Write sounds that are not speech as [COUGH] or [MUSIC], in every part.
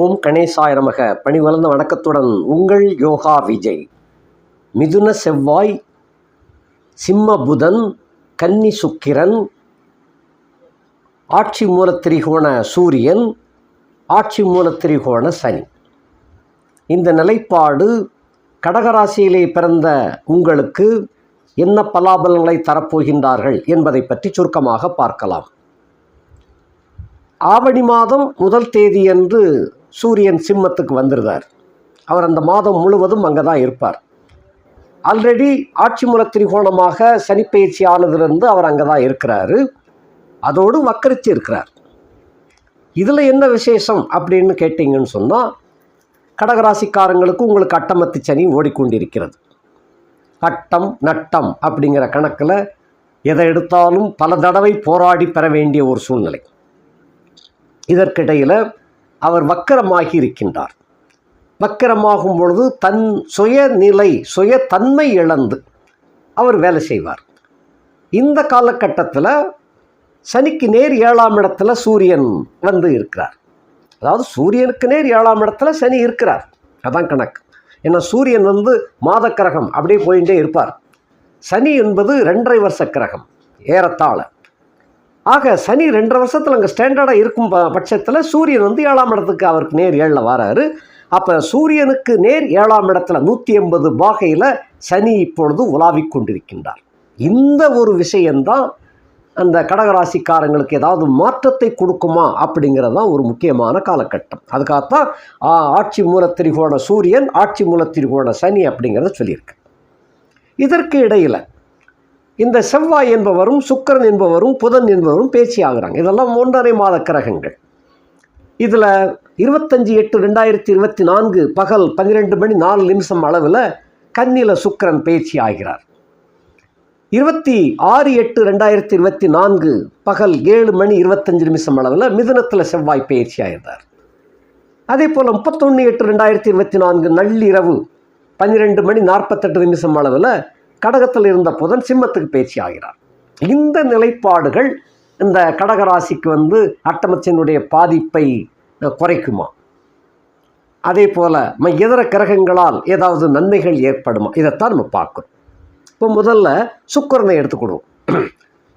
ஓம் கணேசாய நமக. பணிவளர்ந்த வணக்கத்துடன் உங்கள் யோகா விஜய். மிதுன செவ்வாய் சிம்ம புதன் கன்னி சுக்கிரன் ஆட்சி மூலத்திரிகோண சூரியன் ஆட்சி மூலத்திரிகோண சனி. இந்த நிலைப்பாடு கடகராசியிலே பிறந்த உங்களுக்கு என்ன பலாபலங்களை தரப்போகின்றார்கள் என்பதை பற்றி சுருக்கமாக பார்க்கலாம். ஆவணி மாதம் முதல் தேதியன்று சூரியன் சிம்மத்துக்கு வந்திருந்தார் அவர் அந்த மாதம் முழுவதும் அங்கே தான் இருப்பார். ஆல்ரெடி ஆட்சி மூல திரிகோணமாக சனிப்பயிற்சி ஆனதுலேருந்து அவர் அங்கே தான் இருக்கிறாரு. அதோடு வக்கரிச்சு இருக்கிறார். இதில் என்ன விசேஷம் அப்படின்னு கேட்டிங்கன்னு சொன்னால் கடகராசிக்காரங்களுக்கு உங்களுக்கு அட்டமத்து சனி ஓடிக்கொண்டிருக்கிறது. அட்டம் நட்டம் அப்படிங்கிற கணக்கில் எதை எடுத்தாலும் பல தடவை போராடி பெற வேண்டிய ஒரு சூழ்நிலை. இதற்கிடையில் அவர் வக்கரமாகி இருக்கின்றார் வக்கரமாகும் பொழுது தன் சுயநிலை சுயத்தன்மை இழந்து அவர் வேலை செய்வார். இந்த காலகட்டத்தில் சனிக்கு நேர் ஏழாம் இடத்துல சூரியன் வந்து இருக்கிறார். அதாவது சூரியனுக்கு நேர் ஏழாம் இடத்துல சனி இருக்கிறார். அதான் கணக்கு. ஏன்னா சூரியன் வந்து மாதக்கிரகம் கிரகம் அப்படியே போயிட்டே இருப்பார். சனி என்பது ரெண்டரை வருஷ கிரகம் ஏறத்தாழ. ஆக சனி ரெண்டரை வருஷத்தில் அங்கே ஸ்டாண்டர்டாக இருக்கும் ப பட்சத்தில் சூரியன் வந்து ஏழாம் இடத்துக்கு அவருக்கு நேர் ஏழில் வராரு. அப்போ சூரியனுக்கு நேர் ஏழாம் இடத்துல நூற்றி எண்பது பாகையில் சனி இப்பொழுது உலாவிக் கொண்டிருக்கின்றார். இந்த ஒரு விஷயந்தான் அந்த கடகராசிக்காரங்களுக்கு ஏதாவது மாற்றத்தை கொடுக்குமா அப்படிங்கிறது தான் ஒரு முக்கியமான காலகட்டம். அதுக்காகத்தான் ஆ, ஆட்சி மூலத்திரிகோண சூரியன் ஆட்சி மூலத்திரிகோண சனி அப்படிங்கிறத சொல்லியிருக்கு. இதற்கு இடையில் இந்த செவ்வாய் என்பவரும் சுக்கிரன் என்பவரும் புதன் என்பவரும் பேச்சு ஆகுறாங்க இதெல்லாம் ஒன்றரை மாத கிரகங்கள். இதில் இருபத்தஞ்சி எட்டு ரெண்டாயிரத்தி இருபத்தி நான்கு பகல் பன்னிரெண்டு மணி நாலு நிமிஷம் அளவில் கன்னில சுக்கரன் பேச்சு ஆகிறார் இருபத்தி ஆறு எட்டு ரெண்டாயிரத்தி இருபத்தி நான்கு பகல் ஏழு மணி இருபத்தஞ்சு நிமிஷம் அளவில் மிதுனத்தில் செவ்வாய் பயிற்சி ஆயிருந்தார் அதே போல் முப்பத்தொன்று எட்டு ரெண்டாயிரத்தி இருபத்தி நான்கு நள்ளிரவு பன்னிரெண்டு மணி நாற்பத்தெட்டு நிமிஷம் அளவில் கடகத்தில் இருந்த புதன் சிம்மத்துக்கு பயிற்சி ஆகிறார். இந்த நிலைப்பாடுகள் இந்த கடகராசிக்கு வந்து அட்டமச்சனுடைய பாதிப்பை குறைக்குமா? அதே போல் இதர கிரகங்களால் ஏதாவது நன்மைகள் ஏற்படுமா? இதைத்தான் நம்ம பார்க்கணும். இப்போ முதல்ல சுக்கரனை எடுத்துக்கிடுவோம்.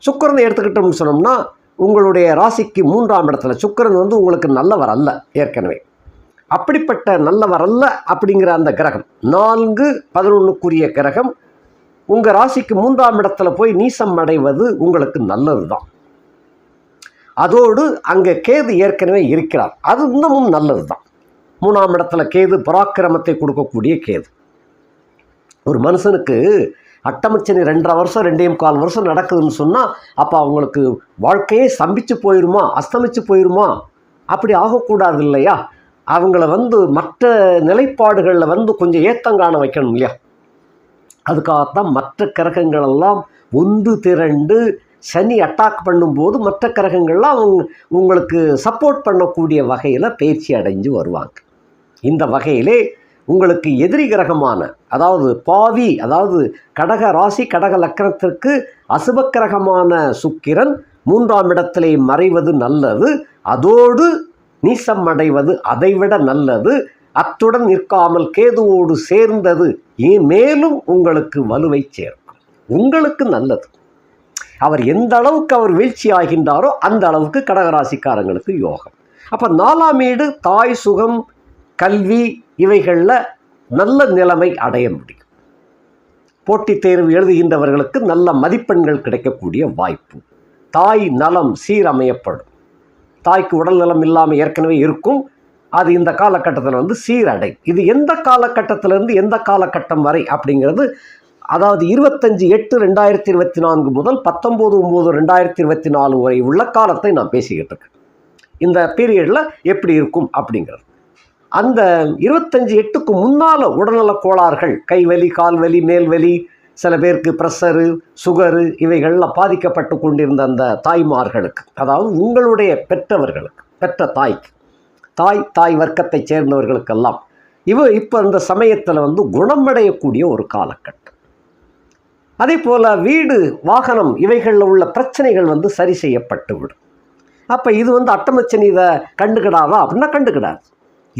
சுக்கரனை எடுத்துக்கிட்டோம்னு சொன்னோம்னா உங்களுடைய ராசிக்கு மூன்றாம் இடத்துல சுக்கிரன் வந்து உங்களுக்கு நல்லவர் அல்ல ஏற்கனவே. அப்படிப்பட்ட நல்லவர் அல்ல அப்படிங்கிற அந்த கிரகம் நான்கு பதினொன்றுக்குரிய கிரகம் உங்கள் ராசிக்கு மூன்றாம் இடத்துல போய் நீசம் அடைவது உங்களுக்கு நல்லது தான் அதோடு அங்கே கேது ஏற்கனவே இருக்கிறார். அது இன்னமும் நல்லது தான் மூணாம் இடத்துல கேது பராக்கிரமத்தை கொடுக்கக்கூடிய கேது. ஒரு மனுஷனுக்கு அட்டமச்சனி ரெண்டரை வருஷம் ரெண்டே கால் வருஷம் நடக்குதுன்னு சொன்னால் அப்போ அவங்களுக்கு வாழ்க்கையே ஸ்தம்பிச்சு போயிருமா அஸ்தமிச்சு போயிருமா? அப்படி ஆகக்கூடாது இல்லையா? அவங்கள வந்து மற்ற நிலைப்பாடுகளில் வந்து கொஞ்சம் ஏத்தங்காண வைக்கணும் இல்லையா? அதுக்காகத்தான் மற்ற கிரகங்களெல்லாம் ஒன்று திரண்டு சனி அட்டாக் பண்ணும்போது மற்ற கிரகங்கள்லாம் அவங்க உங்களுக்கு சப்போர்ட் பண்ணக்கூடிய வகையில் பயிற்சி அடைஞ்சு வருவாங்க. இந்த வகையிலே உங்களுக்கு எதிரி கிரகமான அதாவது பாவி அதாவது கடக ராசி கடக லக்கணத்திற்கு அசுப கிரகமான சுக்கிரன் மூன்றாம் இடத்திலே மறைவது நல்லது அதோடு நீசம் அடைவது அதைவிட நல்லது அத்துடன் நிற்காமல் கேதுவோடு சேர்ந்தது. மேலும் உங்களுக்கு வலுவை சேர்க்கும். உங்களுக்கு நல்லது. அவர் எந்த அளவுக்கு அவர் வீழ்ச்சி ஆகின்றாரோ அந்த அளவுக்கு கடகராசிக்காரங்களுக்கு யோகம். அப்போ நாலாம் வீடு தாய் சுகம் கல்வி இவைகளில் நல்ல நிலைமை அடைய முடியும். போட்டித் தேர்வு எழுதுகின்றவர்களுக்கு நல்ல மதிப்பெண்கள் கிடைக்கக்கூடிய வாய்ப்பு. தாய் நலம் சீரமையப்படும். தாய்க்கு உடல் நலம் இல்லாமல் ஏற்கனவே இருக்கும். அது இந்த காலகட்டத்தில் வந்து சீரடை. இது எந்த காலகட்டத்திலிருந்து எந்த காலகட்டம் வரை அப்படிங்கிறது அதாவது இருபத்தஞ்சு எட்டு ரெண்டாயிரத்தி இருபத்தி நான்கு முதல் பத்தொம்போது ஒம்பது ரெண்டாயிரத்தி இருபத்தி நாலு வரை உள்ள காலத்தை நான் பேசிக்கிட்டு இருக்கேன். இந்த பீரியடில் எப்படி இருக்கும் அப்படிங்கிறது. அந்த இருபத்தஞ்சு எட்டுக்கு முன்னால் உடல்நலக் கோளாறுகள் கைவலி கால்வலி மேல்வலி சில பேருக்கு ப்ரெஷரு சுகரு இவைகளில் பாதிக்கப்பட்டு கொண்டிருந்த அந்த தாய்மார்களுக்கு அதாவது உங்களுடைய பெற்றவர்களுக்கு பெற்ற தாய்க்கு தாய் தாய் வர்க்கத்தைச் சேர்ந்தவர்களுக்கெல்லாம் இவ இப்போ இந்த சமயத்தில் வந்து குணமடையக்கூடிய ஒரு காலகட்டம். அதே போல் வீடு வாகனம் இவைகளில் உள்ள பிரச்சனைகள் வந்து சரி செய்யப்பட்டு விடும். அப்போ இது வந்து அட்டமச்சனி இதை கண்டுக்கிடாதா? அப்படின்னா கண்டுக்கிடாது.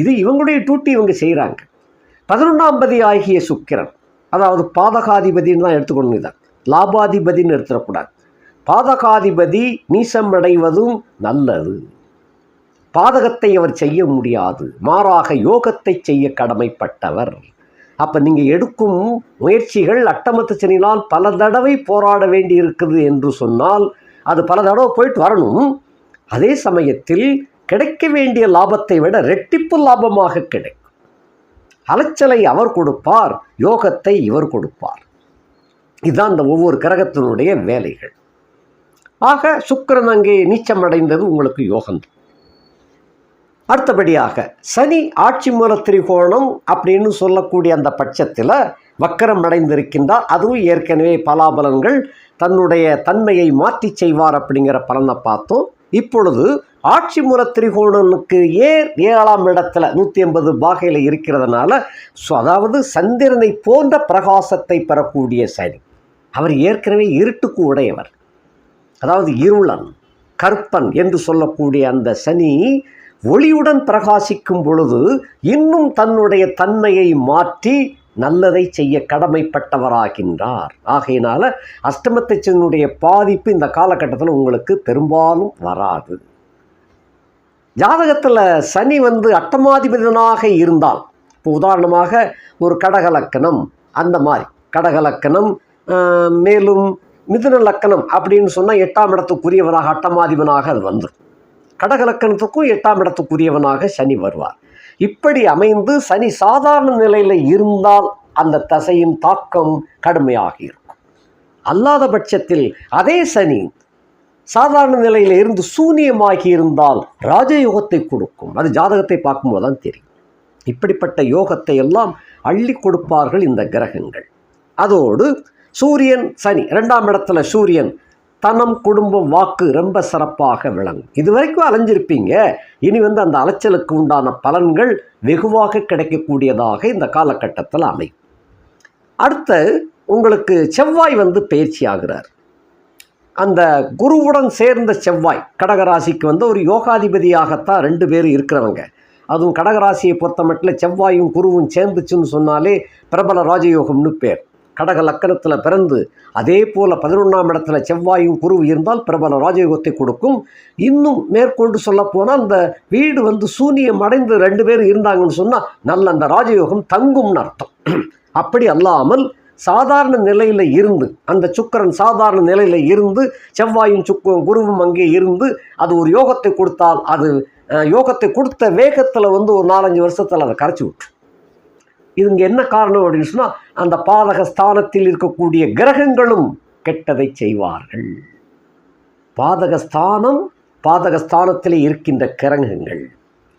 இது இவங்களுடைய டூட்டி இவங்க செய்கிறாங்க பதினொன்றாம் பதி ஆகிய சுக்கிரன் அதாவது பாதகாதிபதின்னு தான் எடுத்துக்கணும் இதை. லாபாதிபதின்னு எடுத்துடக்கூடாது. பாதகாதிபதி நீசம் அடைவதும் நல்லது. பாதகத்தை அவர் செய்ய முடியாது. மாறாக யோகத்தை செய்ய கடமைப்பட்டவர். அப்போ நீங்கள் எடுக்கும் முயற்சிகள் அட்டமத்து சனினால் பல தடவை போராட வேண்டி இருக்குது என்று சொன்னால் அது பல தடவை போயிட்டு வரணும். அதே சமயத்தில் கிடைக்க வேண்டிய லாபத்தை விட ரெட்டிப்பு லாபமாக கிடைக்கும். அலைச்சலை அவர் கொடுப்பார் யோகத்தை இவர் கொடுப்பார். இதுதான் இந்த ஒவ்வொரு கிரகத்தினுடைய வேலைகள். ஆக சுக்கரன் அங்கே நீச்சமடைந்தது உங்களுக்கு யோகம்தான். அடுத்தபடியாக சனி ஆட்சி மூல திரிகோணம் அப்படின்னு சொல்லக்கூடிய அந்த பட்சத்தில் வக்கரம் அடைந்திருக்கின்றார். அதுவும் ஏற்கனவே பலாபலன்கள் தன்னுடைய தன்மையை மாற்றி செய்வார் அப்படிங்கிற பலனை பார்த்தோம். இப்பொழுது ஆட்சி மூல திரிகோணனுக்கு ஏர் ஏழாம் இடத்துல நூற்றி ஐம்பது பாகையில் இருக்கிறதுனால ஸோ அதாவது சந்திரனை போன்ற பிரகாசத்தை பெறக்கூடிய சனி அவர் ஏற்கனவே இருட்டுக்கு உடையவர். அதாவது இருளன் கற்பன் என்று சொல்லக்கூடிய அந்த சனி ஒளியுடன் பிரகாசிக்கும் பொழுது இன்னும் தன்னுடைய தன்மையை மாற்றி நல்லதை செய்ய கடமைப்பட்டவராகின்றார். ஆகையினால அஷ்டமத்தச்சனுடைய பாதிப்பு இந்த காலகட்டத்தில் உங்களுக்கு பெரும்பாலும் வராது. ஜாதகத்தில் சனி வந்து அட்டமாதிபதியனாக இருந்தால் இப்போ உதாரணமாக ஒரு கடகலக்கணம் அந்த மாதிரி. கடகலக்கணம் மேலும் மிதுன லக்கணம் அப்படின்னு சொன்னால் எட்டாம் இடத்துக்குரியவராக அட்டமாதிபனாக அது வந்துடும் கடகலக்கணத்துக்கும் எட்டாம் இடத்துக்குரியவனாக சனி வருவார். இப்படி அமைந்து சனி சாதாரண நிலையில் இருந்தால் அந்த தசையின் தாக்கம் கடுமையாக இருக்கும். அல்லாத பட்சத்தில் அதே சனி சாதாரண நிலையில் இருந்து சூனியமாகி இருந்தால் ராஜயோகத்தை கொடுக்கும். அது ஜாதகத்தை பார்க்கும்போது தான் தெரியும். இப்படிப்பட்ட யோகத்தை எல்லாம் அள்ளி கொடுப்பார்கள் இந்த கிரகங்கள். அதோடு சூரியன் சனி ரெண்டாம் இடத்துல சூரியன் தனம் குடும்பம் வாக்கு ரொம்ப சிறப்பாக விளங்கும். இது வரைக்கும் அலைஞ்சிருப்பீங்க. இனி வந்து அந்த அலைச்சலுக்கு உண்டான பலன்கள் வெகுவாக கிடைக்கக்கூடியதாக இந்த காலகட்டத்தில் அமையும். அடுத்து உங்களுக்கு செவ்வாய் வந்து பயிற்சி ஆகிறார். அந்த குருவுடன் சேர்ந்த செவ்வாய் கடகராசிக்கு வந்து ஒரு யோகாதிபதியாகத்தான் ரெண்டு பேர் இருக்கிறவங்க. அதுவும் கடகராசியை பொறுத்த மட்டும் செவ்வாயும் குருவும் சேர்ந்துச்சுன்னு சொன்னாலே பிரபல ராஜயோகம்னு பேர். கடக லக்கணத்தில் பிறந்து அதே போல் பதினொன்றாம் இடத்துல செவ்வாயும் குரு இருந்தால் பிரபல ராஜயோகத்தை கொடுக்கும். இன்னும் மேற்கொண்டு சொல்லப்போனால் அந்த வீடு வந்து சூனியம் அடைந்து ரெண்டு பேரும் இருந்தாங்கன்னு சொன்னால் நல்ல அந்த ராஜயோகம் தங்கும்னு அர்த்தம். [CLEARS THROAT] அப்படி அல்லாமல் சாதாரண நிலையில் இருந்து அந்த சுக்கிரன் சாதாரண நிலையில் இருந்து செவ்வாயும் சுக்கு குருவும் அங்கே இருந்து அது ஒரு யோகத்தை கொடுத்தால் அது யோகத்தை கொடுத்த வேகத்தில் வந்து ஒரு நாலஞ்சு வருஷத்தில் அதை கரைச்சி விட்டு இதுங்க என்ன காரணம் அப்படின்னு சொன்னால் அந்த பாதக ஸ்தானத்தில் இருக்கக்கூடிய கிரகங்களும் கெட்டதை செய்வார்கள். பாதக ஸ்தானம் பாதக இருக்கின்ற கிரகங்கள்.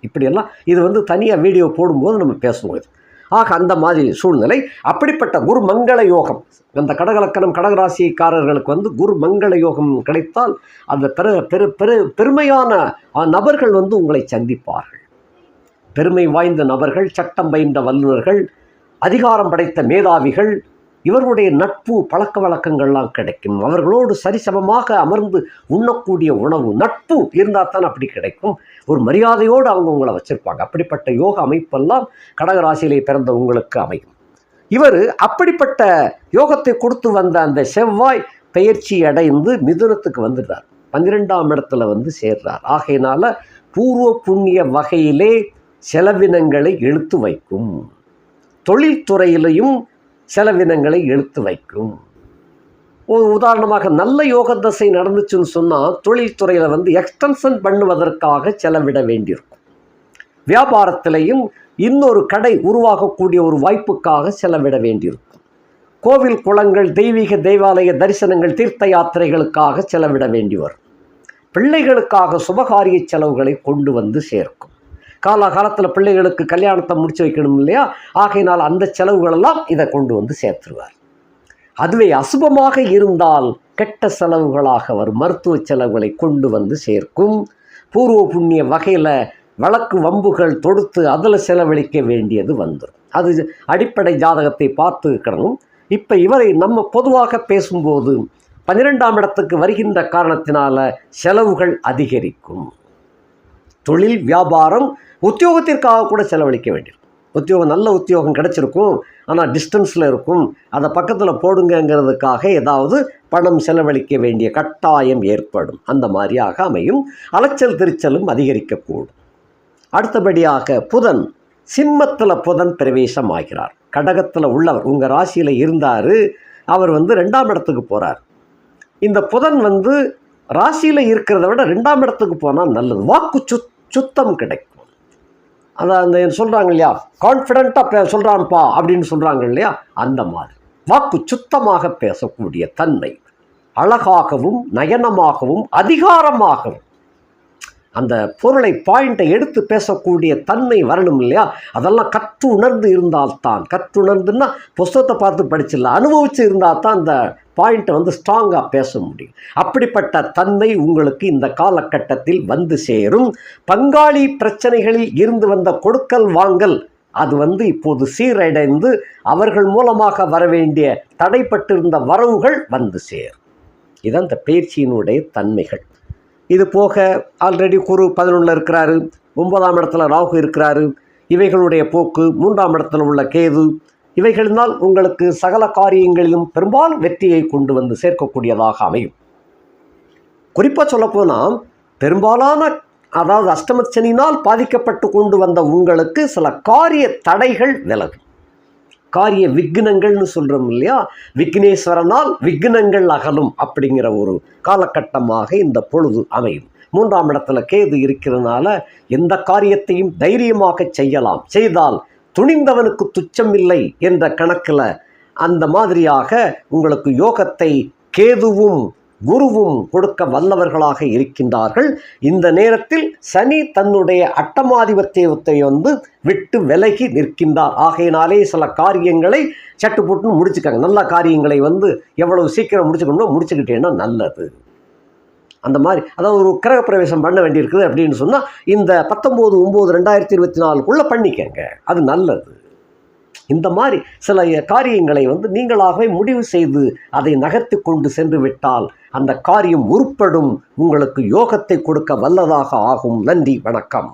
இப்படியெல்லாம் இது வந்து தனியாக வீடியோ போடும்போது நம்ம பேசுவோம் இது. ஆக அந்த மாதிரி சூழ்நிலை அப்படிப்பட்ட குரு மங்கள யோகம். அந்த கடகலக்கணம் கடகராசிக்காரர்களுக்கு வந்து குரு மங்கள யோகம் கிடைத்தால் அந்த பெரு பெரு பெரு பெருமையான நபர்கள் வந்து உங்களை சந்திப்பார்கள். பெருமை வாய்ந்த நபர்கள் சட்டம் பயின்ற வல்லுநர்கள் அதிகாரம் படைத்த மேதாவிகள் இவர்களுடைய நட்பு பழக்க வழக்கங்கள்லாம் கிடைக்கும். அவர்களோடு சரிசமமாக அமர்ந்து உண்ணக்கூடிய உணவு நட்பு இருந்தால் தான் அப்படி கிடைக்கும். ஒரு மரியாதையோடு அவங்க உங்களை வச்சுருப்பாங்க. அப்படிப்பட்ட யோக அமைப்பெல்லாம் கடகராசியிலே பிறந்த உங்களுக்கு அமையும். இவர் அப்படிப்பட்ட யோகத்தை கொடுத்து வந்த அந்த செவ்வாய் பெயர்ச்சி அடைந்து மிதுனத்துக்கு வந்துடுறார். பன்னிரெண்டாம் இடத்துல வந்து சேர்றார். ஆகையினால பூர்வ புண்ணிய வகையிலே செலவினங்களை இழுத்து வைக்கும். தொழில்துறையிலையும் செலவினங்களை இழுத்து வைக்கும். ஒரு உதாரணமாக நல்ல யோக தசை நடந்துச்சுன்னு சொன்னால் தொழில்துறையில் வந்து எக்ஸ்டென்ஷன் பண்ணுவதற்காக செலவிட வேண்டியிருக்கும். வியாபாரத்திலையும் இன்னொரு கடை உருவாகக்கூடிய ஒரு வாய்ப்புக்காக செலவிட வேண்டியிருக்கும். கோவில் குளங்கள் தெய்வீக தேவாலய தரிசனங்கள் தீர்த்த யாத்திரைகளுக்காக செலவிட வேண்டி வரும். பிள்ளைகளுக்காக சுபகாரிய செலவுகளை கொண்டு வந்து சேர்க்கும். காலாகாலத்தில் பிள்ளைகளுக்கு கல்யாணத்தை முடிச்சு வைக்கணும் இல்லையா? ஆகையினால் அந்த செலவுகளெல்லாம் இதை கொண்டு வந்து சேர்த்துருவார். அதுவே அசுபமாக இருந்தால் கெட்ட செலவுகளாக வரும். மருத்துவ செலவுகளை கொண்டு வந்து சேர்க்கும். பூர்வ புண்ணிய வகையில் வழக்கு வம்புகள் தொடுத்து அதில் செலவழிக்க வேண்டியது வந்துடும் அது அடிப்படை ஜாதகத்தை பார்த்து இருக்கணும் இப்போ இவரை நம்ம பொதுவாக பேசும்போது பன்னிரெண்டாம் இடத்துக்கு வருகின்ற காரணத்தினால செலவுகள் அதிகரிக்கும். தொழில் வியாபாரம் உத்தியோகத்திற்காக கூட செலவழிக்க வேண்டியிருக்கும். உத்தியோகம் நல்ல உத்தியோகம் கிடச்சிருக்கும். ஆனால் டிஸ்டன்ஸில் இருக்கும். அதை பக்கத்தில் போடுங்கங்கிறதுக்காக ஏதாவது பணம் செலவழிக்க வேண்டிய கட்டாயம் ஏற்படும். அந்த மாதிரியாக அமையும். அலைச்சல் திருச்சலும் அதிகரிக்கக்கூடும். அடுத்தபடியாக புதன் சிம்மத்தில் புதன் பிரவேசம் ஆகிறார் கடகத்தில் உள்ளவர் உங்கள் ராசியில் இருந்தார். அவர் வந்து ரெண்டாம் இடத்துக்கு போகிறார் இந்த புதன் வந்து ராசியில் இருக்கிறத விட ரெண்டாம் இடத்துக்கு போனால் நல்லது. வாக்கு சுத் சுத்தம் கிடைக்கும். அதான் அந்த சொல்கிறாங்க இல்லையா? கான்ஃபிடண்ட்டாக சொல்கிறான்ப்பா அப்படின்னு சொல்கிறாங்க இல்லையா? அந்த மாதிரி. வாக்கு சுத்தமாக பேசக்கூடிய தன்மை. அழகாகவும் நயனமாகவும் அதிகாரமாகவும். அந்த பொருளை பாயிண்ட்டை எடுத்து பேசக்கூடிய தன்மை வரணும் இல்லையா? அதெல்லாம் கற்று உணர்ந்து இருந்தால்தான். கற்றுணர்ந்துன்னா புஸ்தகத்தை பார்த்து படிச்சிடல அனுபவித்து இருந்தால் தான் அந்த பாயிண்ட்டை வந்து ஸ்ட்ராங்காக பேச முடியும். அப்படிப்பட்ட தன்மை உங்களுக்கு இந்த காலகட்டத்தில் வந்து சேரும். பங்காளி பிரச்சனைகளில் இருந்து வந்த கொடுக்கல் வாங்கல் அது வந்து இப்போது சீரடைந்து அவர்கள் மூலமாக வர வேண்டிய தடைப்பட்டிருந்த வரவுகள் வந்து சேரும். இதுதான் இந்த பயிற்சியினுடைய தன்மைகள். இது போக ஆல்ரெடி குரு பதினொன்றில் இருக்கிறாரு ஒன்பதாம் இடத்துல ராகு இருக்கிறாரு. இவைகளுடைய போக்கு மூன்றாம் இடத்துல உள்ள கேது இவைகளினால் உங்களுக்கு சகல காரியங்களிலும் பெரும்பாலும் வெற்றியை கொண்டு வந்து சேர்க்கக்கூடியதாக அமையும். குறிப்பாக சொல்லப்போனால் பெரும்பாலான அதாவது அஷ்டமச்சனினால் பாதிக்கப்பட்டு கொண்டு வந்த உங்களுக்கு சில காரிய தடைகள் விலகும். காரிய விக்னங்கள்னு சொல்கிறோம் இல்லையா? விக்னேஸ்வரனால் விக்னங்கள் அகலும் அப்படிங்கிற ஒரு காலகட்டமாக இந்த பொழுது அமையும். மூன்றாம் இடத்துல கேது இருக்கிறதுனால எந்த காரியத்தையும் தைரியமாக செய்யலாம். செய்தால் துணிந்தவனுக்கு துச்சம் இல்லை என்ற கணக்கில் அந்த மாதிரியாக உங்களுக்கு யோகத்தை கேதுவும் குருவும் கொடுக்க வல்லவர்களாக இருக்கின்றார்கள். இந்த நேரத்தில் சனி தன்னுடைய அட்டமாதிபத்தியத்தை வந்து விட்டு விலகி நிற்கின்றார். ஆகையினாலே சில காரியங்களை சட்டுப்புட்டுன்னு முடிச்சுக்காங்க. நல்ல காரியங்களை வந்து எவ்வளவு சீக்கிரம் முடிச்சுக்கணுமோ முடிச்சுக்கிட்டேன்னா நல்லது. அந்த மாதிரி அதாவது ஒரு கிரக பிரவேசம் பண்ண வேண்டியிருக்குது அப்படின்னு சொன்னால் இந்த பத்தொம்போது ஒம்பது ரெண்டாயிரத்தி இருபத்தி நாலுக்குள்ளே பண்ணிக்கங்க. அது நல்லது. இந்த மாதிரி சில காரியங்களை வந்து நீங்களாகவே முடிவு செய்து அதை நகர்த்தி கொண்டு சென்று விட்டால் அந்த காரியம் உருப்படும். உங்களுக்கு யோகத்தை கொடுக்க வல்லதாக ஆகும். நன்றி வணக்கம்.